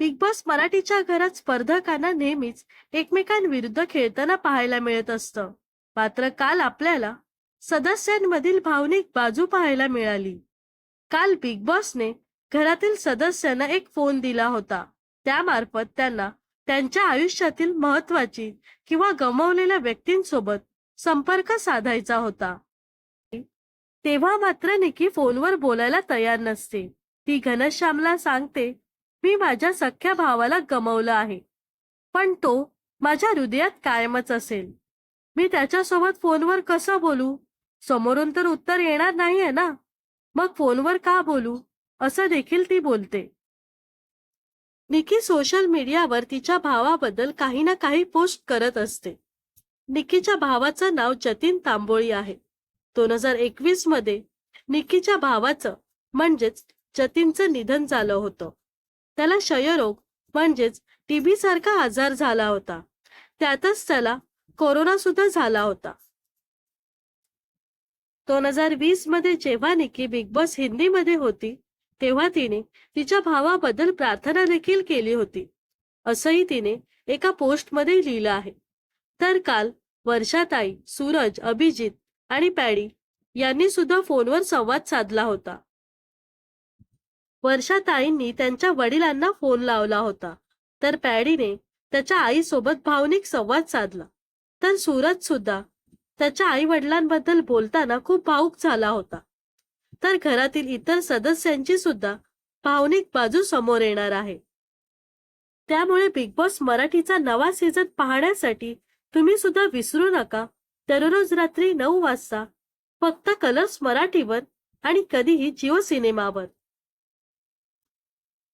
Big boss मराठीच्या घरात स्पर्धकांना नेहमीच एकमेकांविरुद्ध खेळताना पाहायला मिळत असतं. मात्र काल आपल्याला सदस्यांमधील भावनिक बाजू पाहायला मिळाली. काल बिग बॉसने घरातील सदस्यांना एक फोन दिला होता. त्यामार्फत त्यांना त्यांच्या आयुष्यातील महत्वाची किंवा गमावलेल्या व्यक्तींसोबत संपर्क साधायचा होता. तेव्हा मात्र निकी फोनवर बोलायला तयार नसते. ती घनश्यामला सांगते मी माझ्या सख्या भावाला गमवलं आहे. पण तो माझ्या हृदयात कायमच असेल. मी त्याच्यासोबत फोनवर कसं बोलू? समोरून तर उत्तर येणार नाहीये ना? मग फोनवर का बोलू? असं देखील ती बोलते. निकी सोशल मीडियावर तिच्या भावाबद्दल काही ना काही पोस्ट करत असते. निकीच्या भावाचं नाव जतीन तांबोळी आहे. दोन हजार एकवीसमध्ये निकीच्या भावाचं म्हणजेच जतीनचं निधन झालं होतं. त्याला क्षयरोग म्हणजेच टीबी सारखा आजार झाला होता. त्यातच त्याला कोरोना सुद्धा झाला होता. दोन हजार वीसमध्ये जेव्हा निकी बिग बॉस हिंदीमध्ये होती तेव्हा तिने तिच्या भावाबद्दल प्रार्थना देखील केली होती. असंही तिने एका पोस्टमध्ये लिहिलं आहे. तर काल वर्षाताई सूरज अभिजित आणि पॅडी यांनी सुद्धा फोनवर संवाद साधला होता. वर्षाताईंनी त्यांच्या वडिलांना फोन लावला होता. तर पॅडीने त्याच्या आईसोबत भावनिक संवाद साधला. तर सूरज सुद्धा त्याच्या आई वडिलांबद्दल बोलताना खूप भावुक झाला होता. तर घरातील इतर सदस्यांची सुद्धा भावनिक बाजू समोर येणार आहे. त्यामुळे बिग बॉस मराठीचा नवा सीझन पाहण्यासाठी तुम्ही सुद्धा विसरू नका. दररोज रात्री नऊ वाजता फक्त कलर्स मराठीवर आणि कधीही जिओ सिनेमावर.